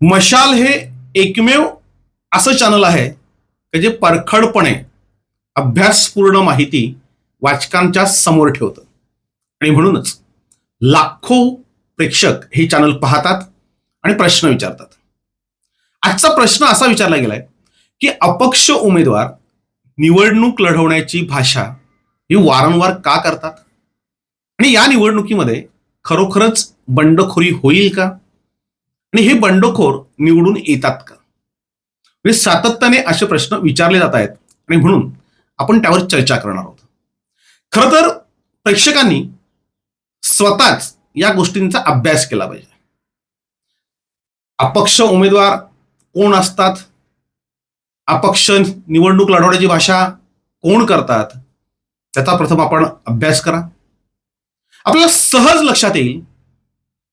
मशाल हे एकमेव असं चॅनल आहे की जे परखडपणे अभ्यासपूर्ण माहिती वाचकांच्या समोर ठेवतं. आणि म्हणूनच लाखो प्रेक्षक हे चॅनल पाहतात आणि प्रश्न विचारतात. आजचा प्रश्न असा विचारला गेलाय की अपक्ष उमेदवार निवडणूक लढवण्याची भाषा ही वारंवार का करतात? आणि या निवडणुकीमध्ये खरोखरच बंडखोरी होईल का? आणि हे बंडखोर निवडून येतात का? म्हणजे सातत्याने असे प्रश्न विचारले जात आहेत. आणि म्हणून आपण त्यावर चर्चा करणार आहोत. खरं तर प्रेक्षकांनी स्वतःच या गोष्टींचा अभ्यास केला पाहिजे. अपक्ष उमेदवार कोण असतात? अपक्ष निवडणूक लढवण्याची भाषा कोण करतात? त्याचा प्रथम आपण अभ्यास करा. आपल्याला सहज लक्षात येईल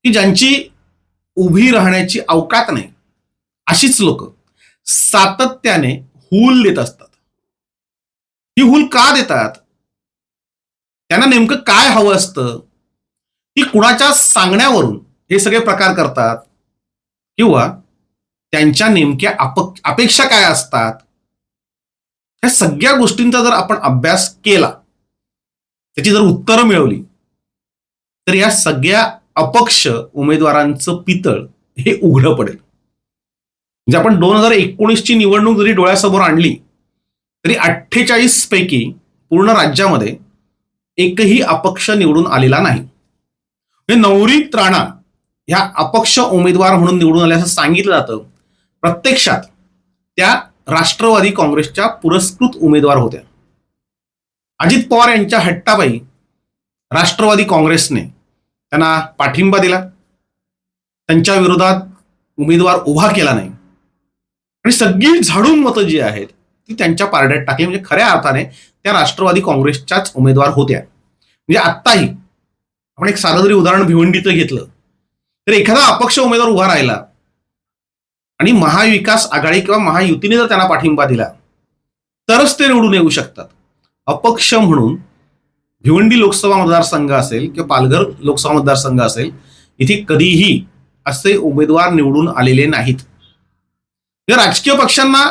की ज्यांची उभी राहण्याची अवकात नाही. अशीच लोक सातत्याने हूल देत असतात. ही हूल का देतात? त्यांना नेमकं काय हवं असतं? की कुणाच्या सांगण्यावरून हे सगळे प्रकार करतात? किंवा त्यांच्या नेमक्या अपेक्षा काय असतात? ह्या सगळ्या गोष्टींचा जर आपण अभ्यास केला त्याची जर उत्तरं मिळवली तर या सगळ्या अपक्ष उमेदवारांचं पितळ हे उघडं पडेल. म्हणजे आपण दोन हजार एकोणीसची निवडणूक जरी डोळ्यासमोर आणली तरी अठ्ठेचाळीस पैकी पूर्ण राज्यामध्ये एकही अपक्ष निवडून आलेला नाही. म्हणजे नवरीत राणा ह्या अपक्ष उमेदवार म्हणून निवडून आल्याचं असं सांगितलं जातं. प्रत्यक्षात त्या राष्ट्रवादी काँग्रेसच्या पुरस्कृत उमेदवार होत्या. अजित पवार यांच्या हट्टाबाई राष्ट्रवादी काँग्रेसने त्यांना पाठिंबा दिला. त्यांच्या विरोधात उमेदवार उभा केला नाही. आणि सगळी झाडून मतं जी आहेत ती त्यांच्या पारड्यात टाकली. म्हणजे खऱ्या अर्थाने त्या राष्ट्रवादी काँग्रेसच्याच उमेदवार होत्या. म्हणजे आत्ताही आपण एक साधं जरी उदाहरण भिवंडीचं घेतलं तर एखादा अपक्ष उमेदवार उभा राहिला आणि महाविकास आघाडी किंवा महायुतीने जर त्यांना पाठिंबा दिला तरच ते निवडून येऊ शकतात. अपक्ष म्हणून भिवंडी लोकसभा मतदारसंघ असेल किंवा पालघर लोकसभा मतदारसंघ असेल इथे कधीही असे उमेदवार निवडून आलेले नाहीत. या राजकीय पक्षांना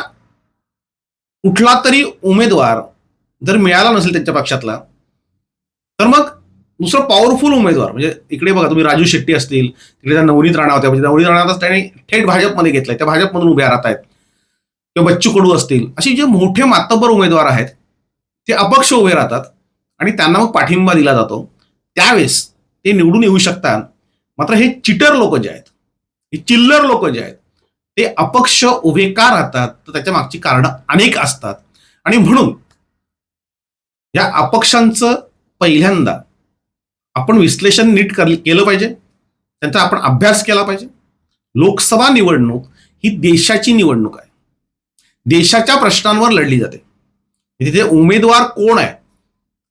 कुठला तरी उमेदवार जर मिळाला नसेल त्यांच्या पक्षातला तर मग दुसरा पॉवरफुल उमेदवार म्हणजे इकडे बघा तुम्ही राजू शेट्टी असतील तिकडे त्या नवनीत राणा होत्या म्हणजे नवनीत राणा त्यांनी थेट भाजपमध्ये घेतलाय त्या भाजपमधून उभ्या राहत आहेत. किंवा बच्चू कडू असतील असे जे मोठे मातब्बर उमेदवार आहेत ते अपक्ष उभे राहतात. आणि त्यांना मग पाठिंबा दिला जातो. त्यावेळेस ते निवडून येऊ शकतात. मात्र हे चिटर लोक जे आहेत हे चिल्लर लोक जे आहेत ते अपक्ष उभे का राहतात? तर त्याच्या मागची कारणं अनेक असतात. आणि म्हणून या अपक्षांचं पहिल्यांदा आपण विश्लेषण नीट कर केलं पाहिजे. त्यांचा आपण अभ्यास केला पाहिजे. लोकसभा निवडणूक ही देशाची निवडणूक आहे. देशाच्या प्रश्नांवर लढली जाते. तिथे उमेदवार कोण आहे?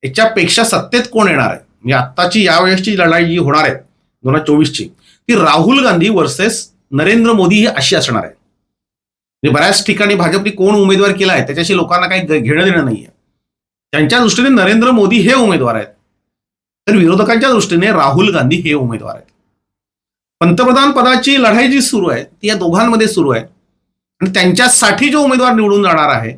याच्यापेक्षा सत्तेत कोण येणार आहे? म्हणजे आत्ताची यावेळेसची लढाई जी होणार आहे दोन हजार चोवीसची ती राहुल गांधी वर्सेस नरेंद्र मोदी ही अशी असणार आहे. म्हणजे बऱ्याच ठिकाणी भाजपने कोण उमेदवार केला आहे त्याच्याशी लोकांना काही घेणं देणं नाहीये. त्यांच्या दृष्टीने नरेंद्र मोदी हे उमेदवार आहेत. तर विरोधकांच्या दृष्टीने राहुल गांधी हे उमेदवार आहेत. पंतप्रधान पदाची लढाई जी सुरू आहे ती या दोघांमध्ये सुरू आहे. आणि त्यांच्यासाठी जो उमेदवार निवडून जाणार आहे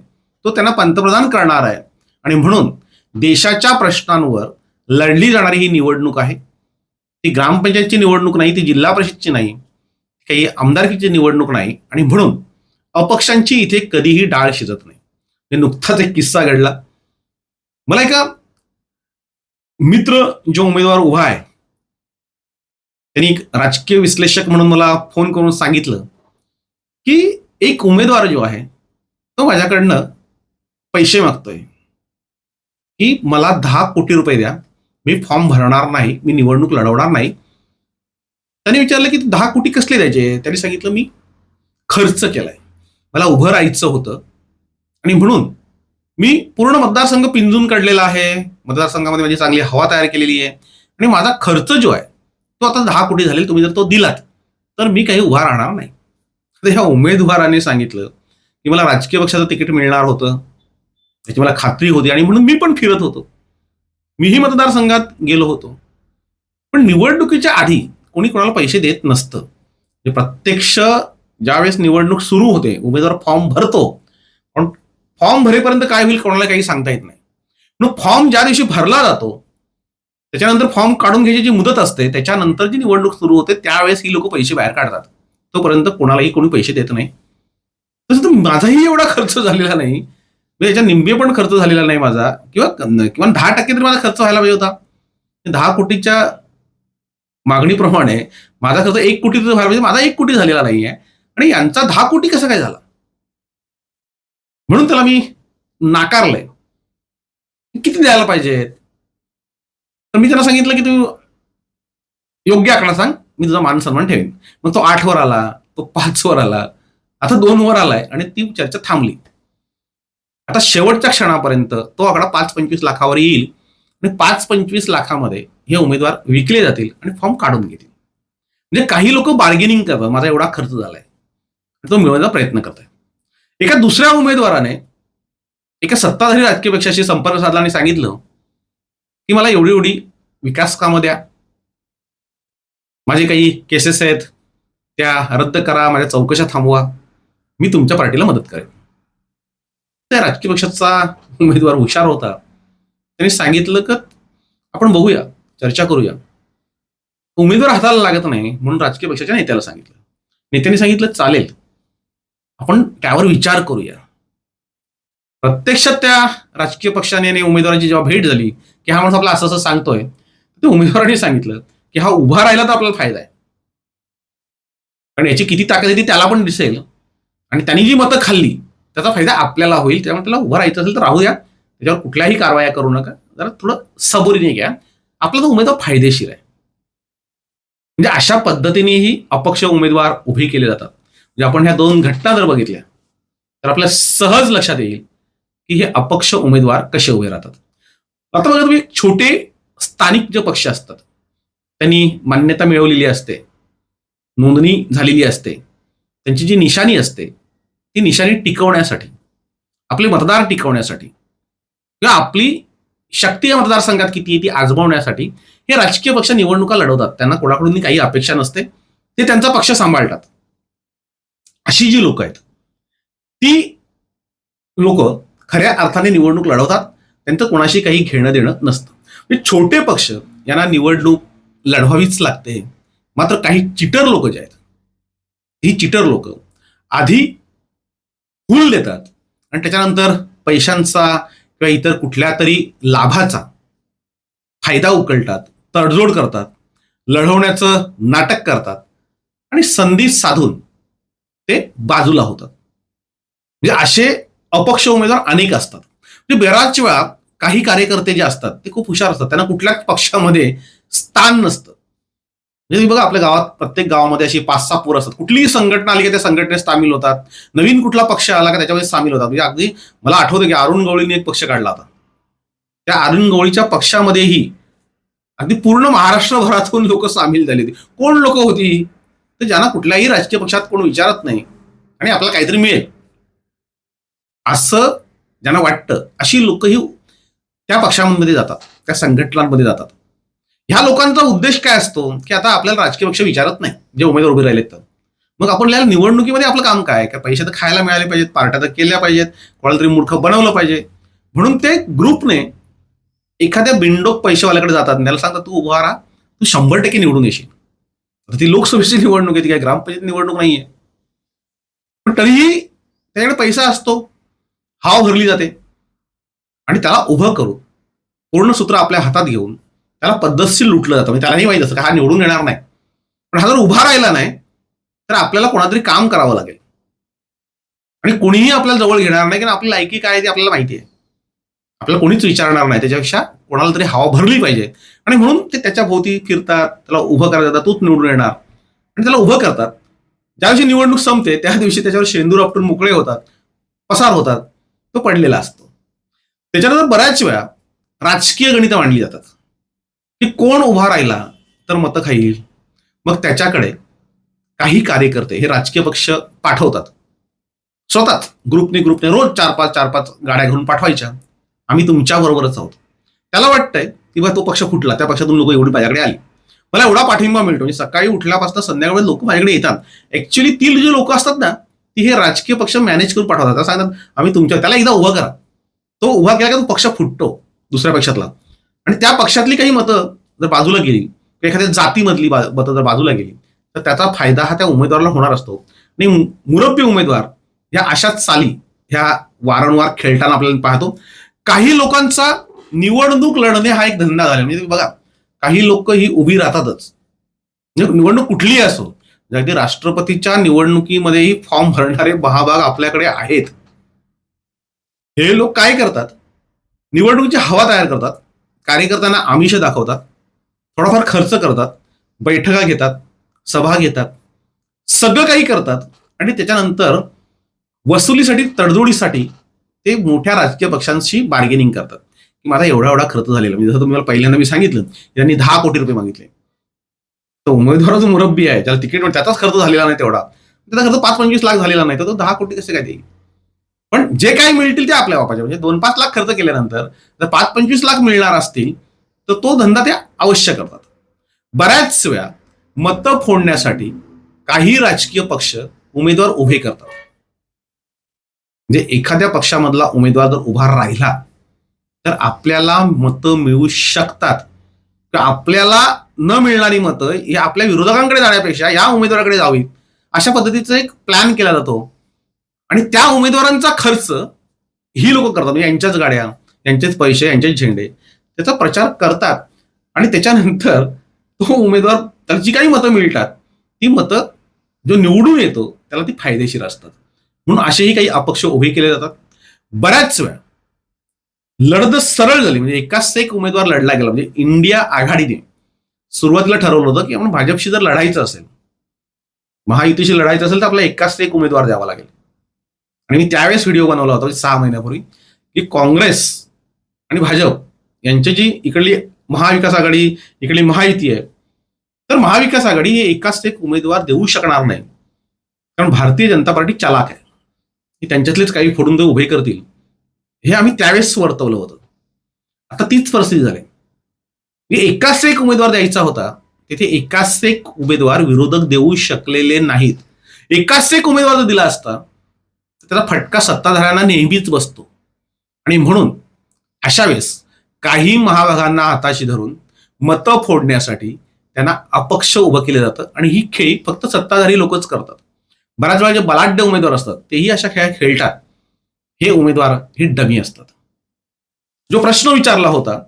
तो त्यांना पंतप्रधान करणार आहे. आणि म्हणून देशाच्या प्रश्नांवर लढली जाणारी ही निवडणूक आहे. ती ग्रामपंचायतची निवडणूक नाही ती जिल्हा परिषदची नाही काही आमदारकीची निवडणूक नाही आणि म्हणून अपक्षांची इथे कधीही डाळ शिजत नाही. हे नुकताच एक किस्सा घडला. मला एका मित्र जो उमेदवार उभा आहे त्यांनी एक राजकीय विश्लेषक म्हणून मला फोन करून सांगितलं की एक उमेदवार जो आहे तो माझ्याकडनं पैसे मागतोय. की मला दहा कोटी रुपये द्या. मी फॉर्म भरणार नाही मी निवडणूक लढवणार नाही. त्याने विचारलं की दहा कोटी कसले द्यायचे? त्यांनी सांगितलं मी खर्च केलाय. मला उभं राहायचं होतं. आणि म्हणून मी पूर्ण मतदारसंघ पिंजून काढलेला आहे. मतदारसंघामध्ये माझी चांगली हवा तयार केलेली आहे. आणि माझा खर्च जो आहे तो आता दहा कोटी झालेला तुम्ही जर तो दिलात तर मी काही उभा राहणार नाही. तर ह्या उमेदवाराने सांगितलं की मला राजकीय पक्षाचं तिकीट मिळणार होतं. त्याची मला खात्री होती आणि म्हणून मी पण फिरत होतो. मीही मतदारसंघात गेलो होतो. पण निवडणुकीच्या आधी कोणी कोणाला पैसे देत नसतं. म्हणजे प्रत्यक्ष ज्यावेळेस निवडणूक सुरू होते उमेदवार फॉर्म भरतो पण फॉर्म भरेपर्यंत काय होईल कोणाला काही सांगता येत नाही. म्हणून फॉर्म ज्या दिवशी भरला जातो त्याच्यानंतर फॉर्म काढून घ्यायची जी मुदत असते त्याच्यानंतर जी निवडणूक सुरू होते त्यावेळेस ही लोक पैसे बाहेर काढतात. तोपर्यंत कोणालाही कोणी पैसे देत नाही. तसं तर माझाही एवढा खर्च झालेला नाही. म्हणजे याच्या निंबे पण खर्च झालेला नाही माझा. किंवा किंवा दहा टक्के तरी माझा खर्च व्हायला पाहिजे होता. दहा कोटीच्या मागणीप्रमाणे माझा खर्च एक कोटी व्हायला पाहिजे. माझा एक कोटी झालेला नाहीये. आणि यांचा दहा कोटी कसा काय झाला? म्हणून त्याला मी नाकारलंय. किती द्यायला पाहिजेत तर मी त्यांना सांगितलं की तू योग्य आकडा सांग. मी तुझा मान सन्मान ठेवेन. मग तो आठ वर आला तो पाच वर आला आता दोन वर आलाय. आणि ती चर्चा थांबली. आता शेवटच्या क्षणापर्यंत तो आकडा पाच पंचवीस लाखावर येईल आणि पाच पंचवीस लाखामध्ये हे उमेदवार विकले जातील आणि फॉर्म काढून घेतील. म्हणजे काही लोक बार्गेनिंग करतात. माझा एवढा खर्च झालाय. तो मिळवण्याचा प्रयत्न करताय एका दुसऱ्या उमेदवाराने एका सत्ताधारी राजकीय पक्षाशी संपर्क साधला आणि सांगितलं की मला एवढी एवढी विकास कामं द्या. माझे काही केसेस आहेत. त्या रद्द करा. माझ्या चौकशा थांबवा. मी तुमच्या पार्टीला मदत करेन. त्या राजकीय पक्षाचा उमेदवार हुशार होता. त्यांनी सांगितलं की आपण बघूया चर्चा करूया. उमेदवार हाताला लागत नाही म्हणून राजकीय पक्षाच्या नेत्याला सांगितलं. नेत्यांनी सांगितलं चालेल आपण त्यावर विचार करूया. प्रत्यक्षात त्या राजकीय पक्षाने आणि उमेदवाराची जेव्हा भेट झाली की हा माणूस आपला असं असं सांगतोय ते उमेदवाराने सांगितलं की हा उभा राहिला तर आपल्याला फायदा आहे. कारण याची किती ताकद आहे ती त्याला पण दिसेल. आणि त्यांनी जी मतं खाल्ली त्याचा फायदा आपल्याला होईल. त्यामुळे त्याला उभं राहायचं असेल तर राहू द्या त्याच्यावर कुठल्याही कारवाया करू नका. जरा थोडं सबुरीने घ्या. आपला तो उमेदवार फायदेशीर आहे. म्हणजे अशा पद्धतीनेही अपक्ष उमेदवार उभे केले जातात. म्हणजे आपण ह्या दोन घटना जर बघितल्या तर आपल्या सहज लक्षात येईल की हे अपक्ष उमेदवार कसे उभे राहतात. आता बघा तुम्ही छोटे स्थानिक जे पक्ष असतात त्यांनी मान्यता मिळवलेली असते नोंदणी झालेली असते त्यांची जी निशाणी असते ती निशाणी टिकवण्यासाठी आपले मतदार टिकवण्यासाठी किंवा आपली शक्ती या मतदारसंघात किती आहे ती आजमावण्यासाठी हे राजकीय पक्ष निवडणुका लढवतात. त्यांना कोणाकडून काही अपेक्षा नसते. ते त्यांचा पक्ष सांभाळतात. अशी जी लोक आहेत ती लोक खऱ्या अर्थाने निवडणूक लढवतात. त्यांचं कोणाशी काही घेणं देणं नसतं. म्हणजे छोटे पक्ष यांना निवडणूक लढवावीच लागते. मात्र काही चिटर लोक जे आहेत ही चिटर लोक आधी हुल देतात. आणि त्याच्यानंतर पैशांचा किंवा इतर कुठल्या तरी लाभाचा फायदा उकलतात तडजोड करतात लढवण्याचं नाटक करतात आणि संधी साधून ते बाजूला होतात. म्हणजे असे अपक्ष उमेदवार अनेक असतात. म्हणजे बऱ्याच वेळा काही कार्यकर्ते जे असतात ते खूप हुशार असतात. त्यांना कुठल्याच पक्षामध्ये स्थान नसतं. म्हणजे बघा आपल्या गावात प्रत्येक गावामध्ये अशी पाच सहा पूर असतात. कुठलीही संघटना आली की त्या संघटनेत सामील होतात. नवीन कुठला पक्ष आला का त्याच्यामध्ये सामील होतात. म्हणजे अगदी मला आठवतं की अरुण गवळीने एक पक्ष काढला होता. त्या अरुण गवळीच्या पक्षामध्येही अगदी पूर्ण महाराष्ट्रभरातून लोक सामील झाले होते. कोण लोक होती तर ज्यांना कुठल्याही राजकीय पक्षात कोण विचारत नाही. आणि आपल्याला काहीतरी मिळेल. असं ज्यांना वाटतं अशी लोकही त्या पक्षांमध्ये जातात त्या संघटनांमध्ये जातात. ह्या लोकांचा उद्देश काय असतो? की आता आपल्याला राजकीय पक्ष विचारत नाही जे उमेदवार उभे राहिलेत तर. मग आपण याला निवडणुकीमध्ये आपलं काम काय? का पैसे तर खायला मिळाले पाहिजेत पार्ट्या तर केल्या पाहिजेत कोणाला तरी मूर्ख बनवलं पाहिजे. म्हणून ते ग्रुपने एखाद्या बिंडोक पैसेवाल्याकडे जातात. त्याला सांगतात तू उभा राहा तू शंभर टक्के निवडून येशील. आता ती लोकसभेची निवडणूक आहे ती काय ग्रामपंचायत निवडणूक नाहीये. पण तरीही त्याच्याकडे पैसा असतो. हाव भरली जाते. आणि त्याला उभं करू पूर्ण सूत्र आपल्या हातात घेऊन त्याला पद्धतशीर लुटलं जातं. म्हणजे त्यालाही माहीत असतं का हा निवडून येणार नाही. पण हा जर उभा राहिला नाही तर आपल्याला कोणातरी काम करावं लागेल. आणि कोणीही आपल्याला जवळ घेणार नाही कारण आपली लायकी काय आहे ते आपल्याला माहिती आहे. आपल्याला कोणीच विचारणार नाही. त्याच्यापेक्षा कोणाला तरी हवा भरली पाहिजे. आणि म्हणून ते त्याच्या भोवती फिरतात त्याला उभं करायला जातात तूच निवडून येणार. आणि त्याला उभं करतात. ज्या दिवशी निवडणूक संपते त्या दिवशी त्याच्यावर शेंदूर आपटून मोकळे होतात पसार होतात तो पडलेला असतो. त्याच्यानंतर बऱ्याच वेळा राजकीय गणितं मांडली जातात. की कोण उभा राहिला तर मतं खाईल. मग त्याच्याकडे काही कार्यकर्ते हे राजकीय पक्ष पाठवतात. स्वतःच ग्रुपने ग्रुपने रोज चार पाच चार पाच गाड्या घेऊन पाठवायच्या. आम्ही तुमच्या बरोबरच आहोत. त्याला वाटतंय की बा तो पक्ष फुटला त्या पक्षातून लोक एवढी माझ्याकडे आली. मला एवढा पाठिंबा मिळतो. म्हणजे सकाळी उठल्यापासून संध्याकाळी लोक माझ्याकडे येतात. ऍक्च्युली ती जी लोक असतात ना ती हे राजकीय पक्ष मॅनेज करून पाठवतात. सांगतात आम्ही तुमच्या त्याला एकदा उभा करा. तो उभा केला का तो पक्ष फुटतो दुसऱ्या पक्षातला. आणि त्या पक्षातली काही मतं जर बाजूला गेली किंवा एखाद्या जातीमधली मतं जर बाजूला गेली तर त्याचा फायदा हा त्या उमेदवाराला होणार असतो. आणि मुरब्बी उमेदवार ह्या अशाच चाली ह्या वारंवार खेळताना आपल्याला पाहतो. काही लोकांचा निवडणूक लढणे हा एक धंदा झाला. म्हणजे बघा काही लोक ही उभी राहतातच. म्हणजे निवडणूक कुठलीही असो अगदी राष्ट्रपतीच्या निवडणुकीमध्येही फॉर्म भरणारे महाभाग आपल्याकडे आहेत. हे लोक काय करतात? निवडणुकीची हवा तयार करतात. कार्यकर्त्यांना आमिष दाखवतात थोडाफार खर्च करतात बैठका घेतात सभा घेतात सगळं काही करतात आणि त्याच्यानंतर वसुलीसाठी तडजोडीसाठी ते मोठ्या राजकीय पक्षांशी बार्गेनिंग करतात. की माझा एवढा एवढा खर्च झालेला म्हणजे जसं तुम्हाला पहिल्यांदा मी सांगितलं त्यांनी दहा कोटी रुपये मागितले. तो उमेदवार जो मुरब्बी आहे. ज्याला तिकीट त्याचाच खर्च झालेला नाही तेवढा. त्याचा खर्च पाच पंचवीस लाख झालेला नाही. तर तो दहा कोटी कसे काय देईल? पण जे काही मिळतील ते आपल्या बापाचे. म्हणजे दोन पाच लाख खर्च केल्यानंतर जर पाच पंचवीस लाख मिळणार असतील तर तो धंदा ते अवश्य करतात. बऱ्याच वेळा मतं फोडण्यासाठी काही राजकीय पक्ष उमेदवार उभे करतात. म्हणजे एखाद्या पक्षामधला उमेदवार जर उभा राहिला तर आपल्याला मतं मिळू शकतात. आपल्याला न मिळणारी मतं ही आपल्या विरोधकांकडे जाण्यापेक्षा या उमेदवाराकडे जावी अशा पद्धतीचा एक प्लॅन केला जातो. आणि त्या उमेदवारांचा खर्च ही लोक करतात. म्हणजे यांच्याच गाड्या यांचेच पैसे यांचेच झेंडे त्याचा प्रचार करतात. आणि त्याच्यानंतर तो उमेदवार त्याला जी काही मतं मिळतात ती मतं जो निवडून येतो त्याला ती फायदेशीर असतात. म्हणून असेही काही अपक्ष उभे केले जातात. बऱ्याच वेळा लढत सरळ झाली. म्हणजे एकाच एक उमेदवार लढला गेला. म्हणजे इंडिया आघाडीने सुरुवातीला ठरवलं होतं की आपण भाजपशी जर लढायचं असेल महायुतीशी लढायचं असेल तर आपल्याला एकाच एक उमेदवार द्यावा लागेल. आणि मी त्यावेळेस व्हिडिओ बनवला होता म्हणजे सहा महिन्यापूर्वी की काँग्रेस आणि भाजप यांची जी इकडली महाविकास आघाडी इकडली महायुती आहे. तर महाविकास आघाडी हे एकाच एक उमेदवार देऊ शकणार नाही. कारण भारतीय जनता पार्टी चालाक आहे. की त्यांच्यातलेच काही फोडून ते उभे करतील. हे आम्ही त्यावेळेस वर्तवलं होतं. आता तीच परिस्थिती झाली. म्हणजे एकाच एक उमेदवार द्यायचा होता तिथे एकाच एक उमेदवार विरोधक देऊ शकलेले नाहीत. एकाच एक उमेदवार जर दिला असता त्याचा फटका सत्ताधाऱ्यांना नेहमीच बसतो. आणि म्हणून अशा वेळेस काही महाभागांना हाताशी धरून मतं फोडण्यासाठी त्यांना अपक्ष उभं केलं जातं आणि ही खेळी फक्त सत्ताधारी लोकच करतात. बऱ्याच वेळा जे बलाढ्य उमेदवार असतात तेही अशा खेळ खेळतात. हे उमेदवार हे डमी असतात. जो प्रश्न विचारला होता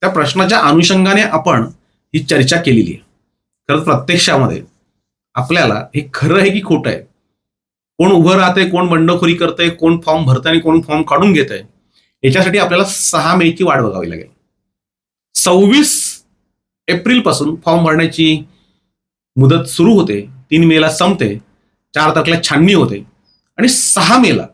त्या प्रश्नाच्या अनुषंगाने आपण ही चर्चा केलेली आहे. तर प्रत्यक्षामध्ये आपल्याला हे खरं आहे की खोटं आहे? कोण उभं राहतंय कोण बंडखोरी करतंय कोण फॉर्म भरतंय आणि कोण फॉर्म काढून घेत आहे याच्यासाठी आपल्याला सहा मेची वाट बघावी लागेल. सव्वीस एप्रिलपासून फॉर्म भरण्याची मुदत सुरू होते तीन मेला संपते चार तारखेला छाननी होते आणि सहा मेला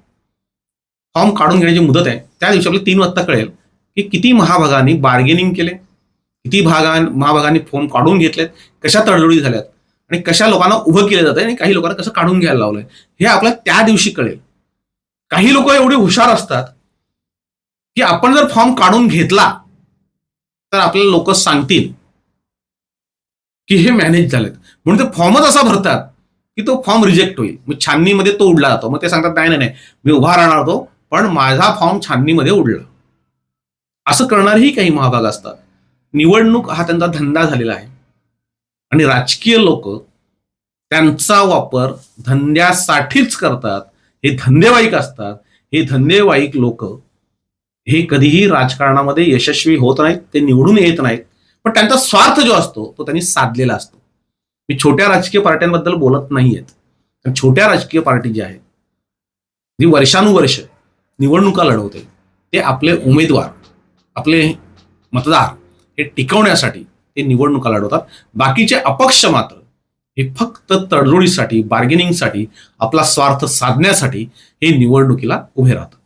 फॉर्म काढून घेण्याची मुदत आहे. त्या दिवशी आपल्याला तीन वाजता कळेल की किती महाभागांनी बार्गेनिंग केले किती भागां महाभागांनी फॉर्म काढून घेतलेत कशा तडजोडी झाल्यात आणि कशा लोकांना उभं केलं जातं आणि काही लोकांना कसं काढून घ्यायला लावलंय हे आपल्याला त्या दिवशी कळेल. काही लोक एवढे हुशार असतात की आपण जर फॉर्म काढून घेतला तर आपल्याला लोक सांगतील की हे मॅनेज झालेत. म्हणून ते फॉर्मच असा भरतात की तो फॉर्म रिजेक्ट होईल. मग छाननीमध्ये तो उडला जातो. मग ते सांगतात नाही नाही नाही मी उभा राहणार होतो पण माझा फॉर्म छाननीमध्ये उडला. असं करणारेही काही महाभाग असतात. निवडणूक हा त्यांचा धंदा झालेला आहे. आणि राजकीय लोक त्यांचा वापर धंद्यासाठीच करतात. हे धंदेवाईक असतात. हे धंदेवाईक लोक हे कधीही राजकारणामध्ये यशस्वी होत नाहीत ते निवडून येत नाहीत. पण त्यांचा स्वार्थ जो असतो तो त्यांनी साधलेला असतो. मी छोट्या राजकीय पार्ट्यांबद्दल बोलत नाहीयेत. कारण छोट्या राजकीय पार्टी जी आहेत जी वर्षानुवर्ष निवडणुका लढवते ते आपले उमेदवार आपले मतदार हे टिकवण्यासाठी ते निवडणुका लढवतात. बाकीचे अपक्ष मात्र हे फक्त तडजोडीसाठी बार्गेनिंगसाठी आपला स्वार्थ साधण्यासाठी हे निवडणुकीला उभे राहतात.